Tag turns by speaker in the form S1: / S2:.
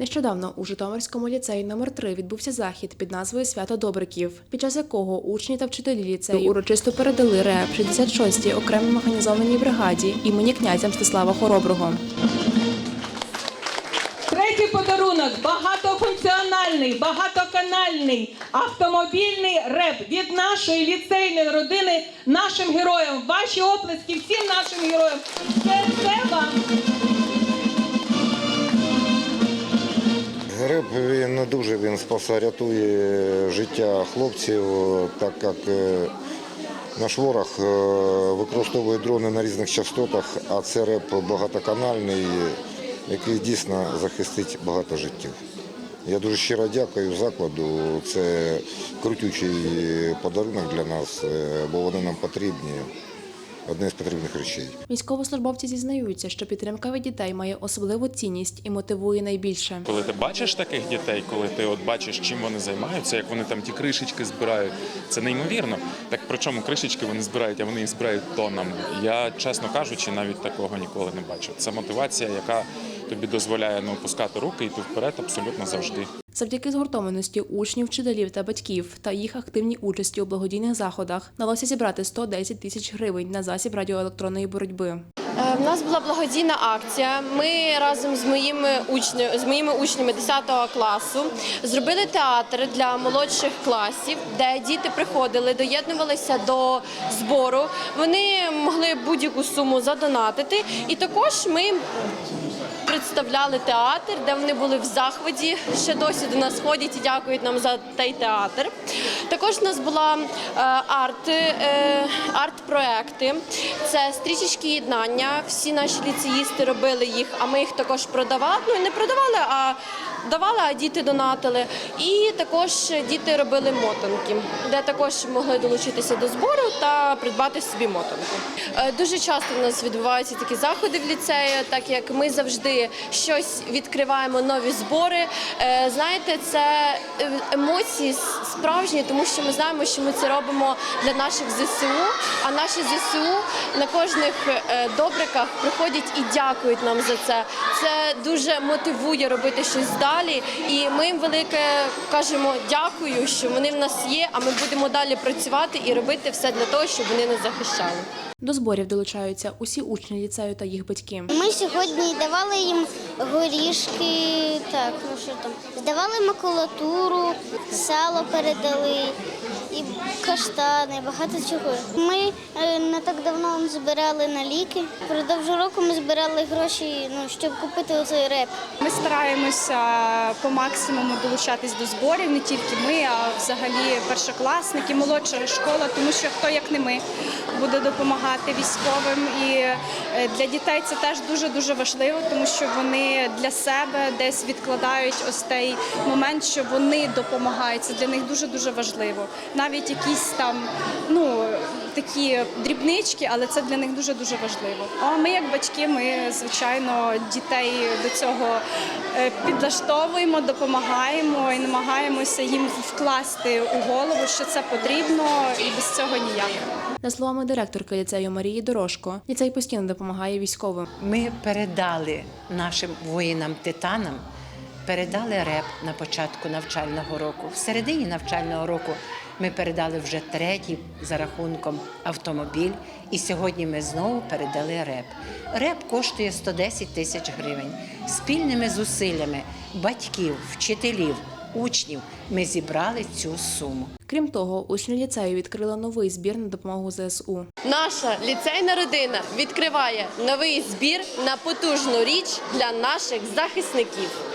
S1: Нещодавно у Житомирському ліцеї номер 3 відбувся захід під назвою Свято Добриків, під час якого учні та вчителі ліцею урочисто передали РЕП 66-й окремій механізованій бригаді імені князя Мстислава Хороброго.
S2: Третій подарунок багатофункціональний, багатоканальний автомобільний реп від нашої ліцейної родини нашим героям. Ваші оплески всім нашим героям. Це все вам.
S3: Гриб він дуже він спасає, рятує життя хлопців, так як е, наш ворог е, використовує дрони на різних частотах, а це реп багатоканальний, який дійсно захистить багато життів. Я дуже щиро дякую закладу. Це крутючий подарунок для нас, е, бо вони нам потрібні. Одне з потрібних речей.
S1: Військовослужбовці зізнаються, що підтримка від дітей має особливу цінність і мотивує найбільше.
S4: Коли ти бачиш таких дітей, коли ти от бачиш, чим вони займаються, як вони там ті кришечки збирають, це неймовірно. Так причому кришечки вони збирають, а вони їх збирають тоннами. Я, чесно кажучи, навіть такого ніколи не бачив. Це мотивація, яка тобі дозволяє не опускати руки і йти вперед абсолютно завжди.
S1: Завдяки згуртованості учнів, вчителів та батьків та їх активній участі у благодійних заходах вдалося зібрати 110 тисяч гривень на засіб радіоелектронної боротьби.
S5: Е, В нас була благодійна акція. Ми разом з моїми учнями, з моїми учнями 10 класу зробили театр для молодших класів, де діти приходили, доєднувалися до збору. Вони могли будь-яку суму задонатити, і також ми представляли театр, де вони були в захваті. Ще досі до нас ходять і дякують нам за той театр. Також у нас була е, арт, е, арт-проекти. Це стрічечки єднання. Всі наші ліцеїсти робили їх, а ми їх також продавали. Ну не продавали, а давали, а діти донатили. І також діти робили мотанки, де також могли долучитися до збору та придбати собі мотанку. Е, Дуже часто в нас відбуваються такі заходи в ліцеї, так як ми завжди щось відкриваємо, нові збори. Знаєте, це емоції справжні, тому що ми знаємо, що ми це робимо для наших ЗСУ, а наші ЗСУ на кожних е, добриках приходять і дякують нам за це. Це дуже мотивує робити щось далі. І ми їм велике кажемо дякую, що вони в нас є. А ми будемо далі працювати і робити все для того, щоб вони нас захищали.
S1: До зборів долучаються усі учні ліцею та їх батьки.
S6: Ми сьогодні давали їм горішки, так, ну що там, здавали макулатуру, сало передали і каштани, багато чого. Ми е, не так давно збирали на ліки. Впродовж року ми збирали гроші, ну, щоб купити оцей реп.
S7: Ми стараємося по максимуму долучатись до зборів, не тільки ми, а взагалі першокласники, молодша школа, тому що хто як не ми буде допомагати військовим. І е, для дітей це теж дуже дуже важливо, тому що вони для себе десь відкладають ось той момент, що вони допомагають. Це для них дуже дуже важливо. Навіть якісь там ну такі дрібнички, але це для них дуже дуже важливо. А ми, як батьки, ми звичайно дітей до цього е, підлаштовуємо, допомагаємо і намагаємося їм вкласти у голову, що це потрібно, і без цього ніяк.
S1: За словами директорки ліцею Марії Дорожко, ліцей постійно допомагає військовим.
S8: Ми передали нашим воїнам-титанам, передали реп на початку навчального року. В середині навчального року ми передали вже третій за рахунком автомобіль, і сьогодні ми знову передали реп. Реп коштує 110 тисяч гривень. Спільними зусиллями батьків, вчителів, учнів ми зібрали цю суму.
S1: Крім того, учні ліцею відкрили новий збір на допомогу ЗСУ.
S5: Наша ліцейна родина відкриває новий збір на потужну річ для наших захисників.